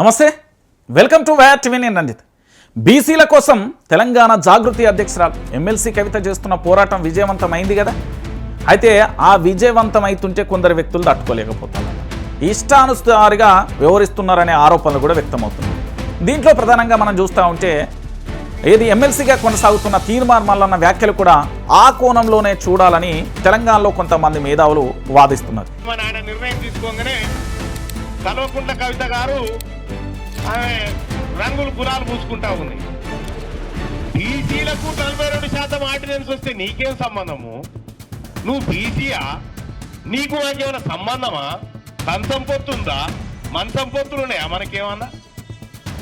నమస్తే. Welcome to VAT TV నేను రంజిత్. బీసీల కోసం తెలంగాణ జాగృతి అధ్యక్షురాలు ఎమ్మెల్సీ కవిత చేస్తున్న పోరాటం విజయవంతమైంది కదా? అయితే ఆ విజయవంతం అవుతుంటే కొందరు వ్యక్తులు తట్టుకోలేకపోతున్నారు ఇష్టానుసారిగా వ్యవహరిస్తున్నారనే ఆరోపణలు కూడా వ్యక్తమవుతున్నాయి. దీంట్లో ప్రధానంగా మనం చూస్తూ ఉంటే ఏది ఎమ్మెల్సీగా కొనసాగుతున్న తీర్మాన్ మల్లన్న వ్యాఖ్యలు కూడా ఆ కోణంలోనే చూడాలని తెలంగాణలో కొంతమంది మేధావులు వాదిస్తున్నారు. నిర్ణయం తీసుకోగానే కల్వకుంట్ల కవిత గారు ఆమె రంగులు గులాలు పూసుకుంటా ఉంది. బీసీలకు నలభై రెండు శాతం ఆర్డినెన్స్ వస్తే నీకేం సంబంధము? నువ్వు బీసీయా? నీకు నాకేమైనా సంబంధమా? కంచం పొత్తుందా? మంచం పొత్తులు ఉన్నాయా మనకేమన్నా?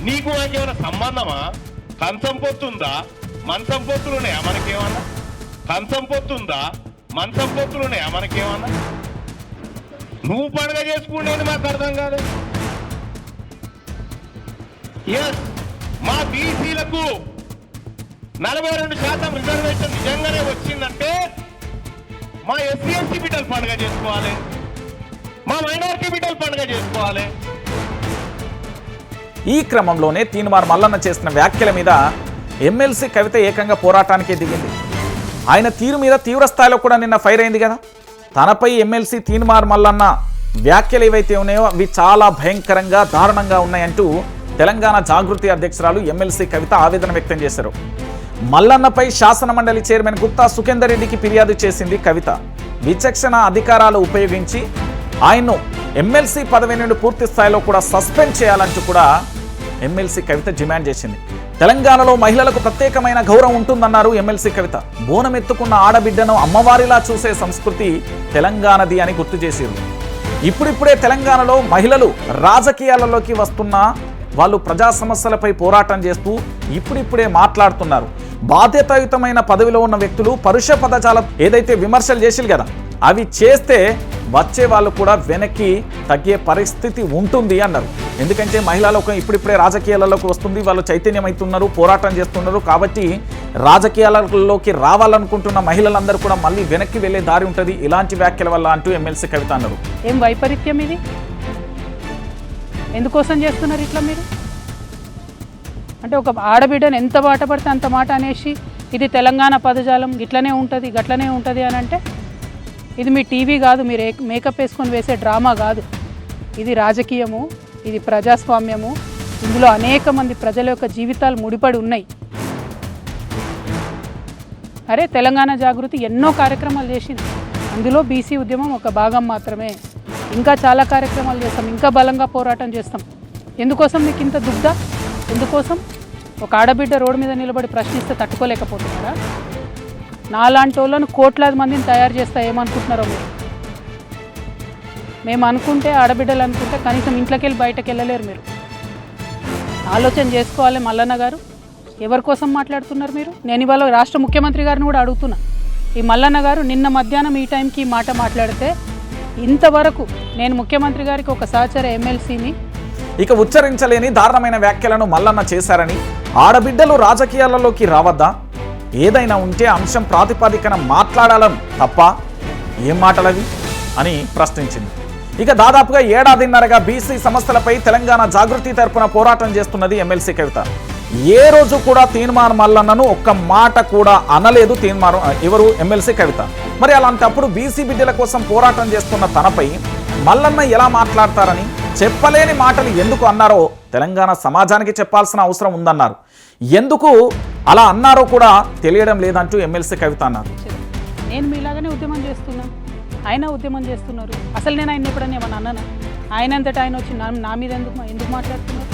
నీకు నాకేమైనా సంబంధమా? కంచం పొత్తుందా? మంచం పొత్తులు ఉన్నాయా మనకేమన్నా? కంచం పొత్తుందా? మంచం పొత్తులు ఉన్నాయా మనకేమన్నా? నువ్వు పండుగ చేసుకునేది మాకు అర్థం కాదు మా బీసీలకు నలభై రెండు శాతం రిజర్వేషన్ నిజంగానే వచ్చిందంటే మా ఎస్సీ ఎస్టీ బిడ్డలు పండుగ చేసుకోవాలి. మా మైనారిటీ బిడ్డలు పండుగ చేసుకోవాలి. ఈ క్రమంలోనే తీన్మార్ మల్లన్న చేసిన వ్యాఖ్యల మీద ఎమ్మెల్సీ కవిత ఏకంగా పోరాటానికి దిగింది. ఆయన తీరు మీద తీవ్రస్థాయిలో కూడా నిన్న ఫైర్ అయింది కదా. తనపై ఎమ్మెల్సీ తీన్మార్ మల్లన్న వ్యాఖ్యలు ఏవైతే ఉన్నాయో అవి చాలా భయంకరంగా దారుణంగా ఉన్నాయంటూ తెలంగాణ జాగృతి అధ్యక్షురాలు ఎమ్మెల్సీ కవిత ఆవేదన వ్యక్తం చేశారు. మల్లన్నపై శాసనమండలి చైర్మన్ గుప్తా సుఖేందర్ రెడ్డికి ఫిర్యాదు చేసింది కవిత. విచక్షణ అధికారాలు ఉపయోగించి ఆయన్ను ఎమ్మెల్సీ పదవి నుండి పూర్తి స్థాయిలో కూడా సస్పెండ్ చేయాలంటూ కూడా ఎమ్మెల్సీ కవిత డిమాండ్ చేసింది. తెలంగాణలో మహిళలకు ప్రత్యేకమైన గౌరవం ఉంటుందన్నారు ఎమ్మెల్సీ కవిత. బోనం ఎత్తుకున్న ఆడబిడ్డను అమ్మవారిలా చూసే సంస్కృతి తెలంగాణది అని గుర్తు చేసింది ఇప్పుడిప్పుడే తెలంగాణలో మహిళలు రాజకీయాలలోకి వస్తున్న వాళ్ళు ప్రజా సమస్యలపై పోరాటం చేస్తూ ఇప్పుడిప్పుడే మాట్లాడుతున్నారు. బాధ్యతాయుతమైన పదవిలో ఉన్న వ్యక్తులు పరుష పదజాల ఏదైతే విమర్శలు చేసిరు కదా అవి చేస్తే వచ్చే వాళ్ళు కూడా వెనక్కి తగ్గే పరిస్థితి ఉంటుంది అన్నారు. ఎందుకంటే మహిళలకు ఇప్పుడిప్పుడే రాజకీయాలలోకి వస్తుంది వాళ్ళు చైతన్యమవుతున్నారు పోరాటం చేస్తున్నారు కాబట్టి రాజకీయాలలోకి రావాలనుకుంటున్న మహిళలందరూ కూడా మళ్ళీ వెనక్కి వెళ్ళే దారి ఉంటుంది. ఇలాంటి వ్యాఖ్యల వల్ల అంటూ ఎమ్మెల్సీ కవిత అన్నారు. ఏం వైపరీత్యం ఇది? ఎందుకోసం చేస్తున్నారు ఇట్లా మీరు? అంటే ఒక ఆడబిడ్డను ఎంత మాట పడితే అంత మాట అనేసి ఇది తెలంగాణ పదజాలం ఇట్లనే ఉంటుంది గట్లనే ఉంటుంది అని అంటే ఇది మీ టీవీ కాదు మీరు మేకప్ వేసుకొని వేసే డ్రామా కాదు. ఇది రాజకీయము ఇది ప్రజాస్వామ్యము. ఇందులో అనేక మంది ప్రజల యొక్క జీవితాలు ముడిపడి ఉన్నాయి. అరే తెలంగాణ జాగృతి ఎన్నో కార్యక్రమాలు చేసింది. అందులో బీసీ ఉద్యమం ఒక భాగం మాత్రమే. ఇంకా చాలా కార్యక్రమాలు చేస్తాం ఇంకా బలంగా పోరాటం చేస్తాం. ఎందుకోసం మీకు ఇంత దుగ్ధ? ఎందుకోసం? ఒక ఆడబిడ్డ రోడ్డు మీద నిలబడి ప్రశ్నిస్తే తట్టుకోలేకపోతున్నారా? నాలాంటి వాళ్ళను కోట్లాది మందిని తయారు చేస్తా ఏమనుకుంటున్నారో మీరు? మేము అనుకుంటే ఆడబిడ్డలు అనుకుంటే కనీసం ఇంట్లోకి వెళ్ళి బయటకు వెళ్ళలేరు మీరు. ఆలోచన చేసుకోవాలి మల్లన్న గారు. ఎవరి కోసం మాట్లాడుతున్నారు మీరు? నేను ఇవాళ రాష్ట్ర ముఖ్యమంత్రి గారిని కూడా అడుగుతున్నా. ఈ మల్లన్న గారు నిన్న మధ్యాహ్నం ఈ టైంకి ఈ మాట మాట్లాడితే ఇంతవరకు నేను ముఖ్యమంత్రి గారికి ఒక సహచర ఎమ్మెల్సీని ఇక ఉచ్చరించలేని దారుణమైన వ్యాఖ్యలను మల్లన్న చేశారని ఆడబిడ్డలు రాజకీయాలలోకి రావద్దా? ఏదైనా ఉంటే అంశం ప్రాతిపదికన మాట్లాడాలని తప్ప ఏం మాటలవి అని ప్రశ్నించింది. ఇక దాదాపుగా ఏడాదిన్నరగా బీసీ సమస్యలపై తెలంగాణ జాగృతి తరపున పోరాటం చేస్తున్నది ఎమ్మెల్సీ కవిత. ఏ రోజు కూడా తీన్మార్ మల్లన్నను ఒక్క మాట కూడా అనలేదు. తీన్మార్ ఎవరు? ఎమ్మెల్సీ కవిత. మరి అలాంటప్పుడు బీసీ బిడ్డల కోసం పోరాటం చేస్తున్న తనపై మల్లన్న ఎలా మాట్లాడతారని చెప్పలేని మాటలు ఎందుకు అన్నారో తెలంగాణ సమాజానికి చెప్పాల్సిన అవసరం ఉందన్నారు. ఎందుకు అలా అన్నారో కూడా తెలియడం లేదంటూ ఎమ్మెల్సీ కవిత అన్నారు. నేను మీలాగానే ఉద్యమం చేస్తున్నాను ఆయన ఉద్యమం చేస్తున్నారు. అసలు నేను ఆయన ఎప్పుడన్నా ఏమన్నా అన్నాను? ఆయన అంతటా ఆయన వచ్చి నా నా మీద ఎందుకు ఎందుకు మాట్లాడుతున్నారు?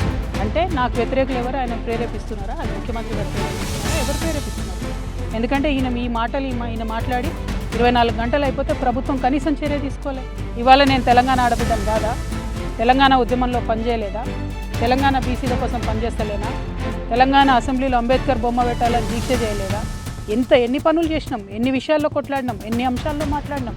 అంటే నాకు వ్యతిరేకులు ఎవరు ఆయన ప్రేరేపిస్తున్నారా? అది ముఖ్యమంత్రి గారు ప్రేరేపిస్తున్నారా? ఎవరు ప్రేరేపిస్తున్నారు? ఎందుకంటే ఈయన ఈ మాటలు మా- ఈయన మాట్లాడి ఇరవై నాలుగు గంటలు అయిపోతే ప్రభుత్వం కనీసం చర్య తీసుకోలే. ఇవాళ నేను తెలంగాణ ఆడబిడ్డను కాదా? తెలంగాణ ఉద్యమంలో పనిచేయలేదా? తెలంగాణ బీసీల కోసం పనిచేస్తలేనా? తెలంగాణ అసెంబ్లీలో అంబేద్కర్ బొమ్మ పెట్టాలని దీక్ష చేయలేదా? ఎంత ఎన్ని పనులు చేసినాం? ఎన్ని విషయాల్లో కొట్లాడినాం? ఎన్ని అంశాల్లో మాట్లాడినాం?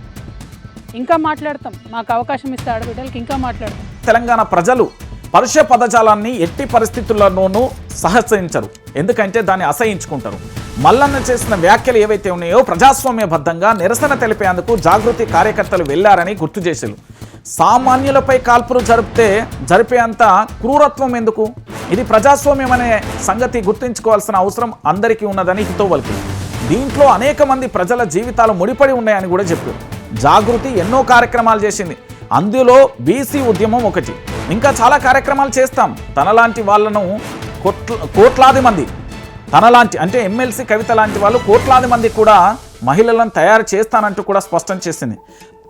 ఇంకా మాట్లాడతాం. మాకు అవకాశం ఇస్తే ఆడబిడ్డలకి ఇంకా మాట్లాడతాం. తెలంగాణ ప్రజలు పరుష పదజాలాన్ని ఎట్టి పరిస్థితుల్లోనూ సహసరించరు. ఎందుకంటే దాన్ని అసహించుకుంటారు. మల్లన్న చేసిన వ్యాఖ్యలు ఏవైతే ఉన్నాయో ప్రజాస్వామ్యబద్ధంగా నిరసన తెలిపేందుకు జాగృతి కార్యకర్తలు వెళ్ళారని గుర్తు చేశారు. సామాన్యులపై కాల్పులు జరిపితే జరిపేంత క్రూరత్వం ఎందుకు? ఇది ప్రజాస్వామ్యం అనే సంగతి గుర్తుంచుకోవాల్సిన అవసరం అందరికీ ఉన్నదని హితోవల్కి. దీంట్లో అనేక మంది ప్రజల జీవితాలు ముడిపడి ఉన్నాయని కూడా చెప్పారు. జాగృతి ఎన్నో కార్యక్రమాలు చేసింది. అందులో బీసీ ఉద్యమం ఒకటి. ఇంకా చాలా కార్యక్రమాలు చేస్తాం. తనలాంటి వాళ్ళను కోట్ల కోట్లాది మంది తనలాంటి అంటే ఎమ్మెల్సీ కవిత లాంటి వాళ్ళు కోట్లాది మంది కూడా మహిళలను తయారు చేస్తానంటూ కూడా స్పష్టం చేసింది.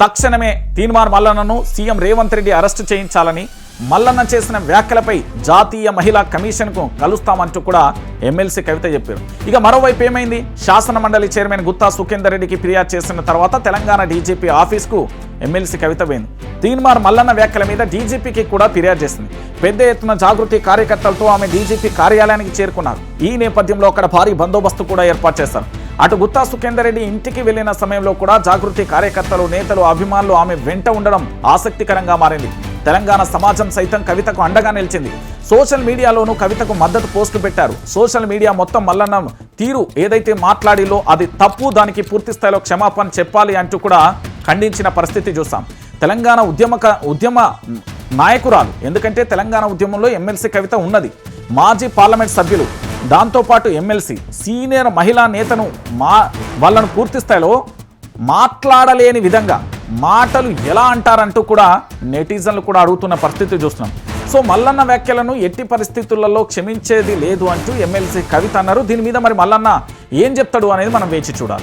తక్షణమే తీన్మార్ మల్లన్నను సీఎం రేవంత్ రెడ్డి అరెస్టు చేయించాలని మల్లన్న చేసిన వ్యాఖ్యలపై జాతీయ మహిళా కమిషన్కు కలుస్తామంటూ కూడా ఎమ్మెల్సీ కవిత చెప్పారు. ఇక మరోవైపు ఏమైంది? శాసన మండలి చైర్మన్ గుత్తా సుఖేందర్ రెడ్డికి ఫిర్యాదు చేసిన తర్వాత తెలంగాణ డీజీపీ ఆఫీస్కు ఎమ్మెల్సీ కవిత పోయింది. తీన్మార్ మల్లన్న వ్యాఖ్యల మీద డీజీపీకి కూడా ఫిర్యాదు చేసింది. పెద్ద ఎత్తున జాగృతి కార్యకర్తలతో ఆమె డీజీపీ కార్యాలయానికి చేరుకున్నారు. ఈ నేపథ్యంలో అక్కడ భారీ బందోబస్తు కూడా ఏర్పాటు చేశారు. అటు గుత్తా సుఖేందర్ రెడ్డి ఇంటికి వెళ్ళిన సమయంలో కూడా జాగృతి కార్యకర్తలు నేతలు అభిమానులు ఆమె వెంట ఉండడం ఆసక్తికరంగా మారింది. తెలంగాణ సమాజం సైతం కవితకు అండగా నిలిచింది. సోషల్ మీడియాలోనూ కవితకు మద్దతు పోస్టులు పెట్టారు. సోషల్ మీడియా మొత్తం మల్లన్న తీరు ఏదైతే మాట్లాడిలో అది తప్పు దానికి పూర్తి స్థాయిలో క్షమాపణ చెప్పాలి అంటూ కూడా ఖండించిన పరిస్థితి చూసాం తెలంగాణ ఉద్యమక ఉద్యమ నాయకురాలు ఎందుకంటే తెలంగాణ ఉద్యమంలో ఎమ్మెల్సీ కవిత ఉన్నది. మాజీ పార్లమెంట్ సభ్యులు దాంతోపాటు ఎమ్మెల్సీ సీనియర్ మహిళా నేతను మా వాళ్ళను పూర్తి స్థాయిలో మాట్లాడలేని విధంగా మాటలు ఎలా అంటారంటూ కూడా నెటిజన్లు కూడా అడుగుతున్న పరిస్థితి చూస్తున్నాం. సో మల్లన్న వ్యాఖ్యలను ఎట్టి పరిస్థితులలో క్షమించేది లేదు అంటూ ఎమ్మెల్సీ కవిత అన్నారు. దీని మీద మరి మల్లన్న ఏం చెప్తాడు అనేది మనం వేచి చూడాలి.